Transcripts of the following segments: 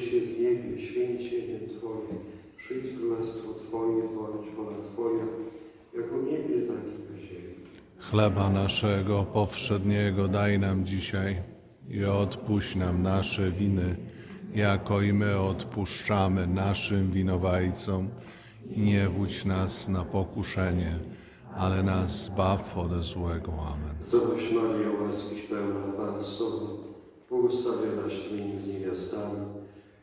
się z niebie, święcie imię Twoje, przyjdź królestwo Twoje, bądź wola Twoja, jako w niebie, tak i na ziemi. Chleba naszego powszedniego daj nam dzisiaj i odpuść nam nasze winy, jako i my odpuszczamy naszym winowajcom. I nie wódź nas na pokuszenie, ale nas zbaw ode złego. Amen. Zdrowaś Maryjo, łaskiś pełna, Pan z Tobą, błogosławionaś między niewiastami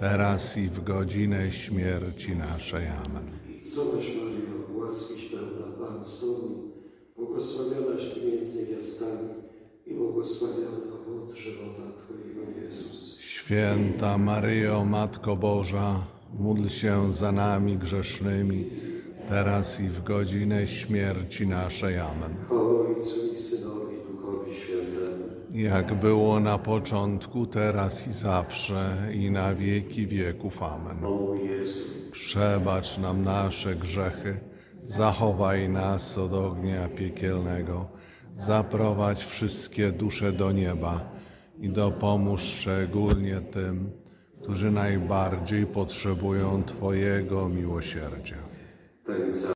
teraz i w godzinę śmierci naszej. Amen. Zdrowaś Maryjo, łaskiś pełna, Pan z Tobą, błogosławionaś Ty między niewiastami i błogosławiony owoc żywota Twojego Jezus. Święta Maryjo, Matko Boża, módl się za nami grzesznymi, teraz i w godzinę śmierci naszej. Amen. Ojcu i Synowi Duchowi Świętemu. Jak było na początku, teraz i zawsze, i na wieki wieków. Amen. O Jezu, Przebacz nam nasze grzechy, zachowaj nas od ognia piekielnego, zaprowadź wszystkie dusze do nieba i dopomóż szczególnie tym, którzy najbardziej potrzebują Twojego miłosierdzia. things uh,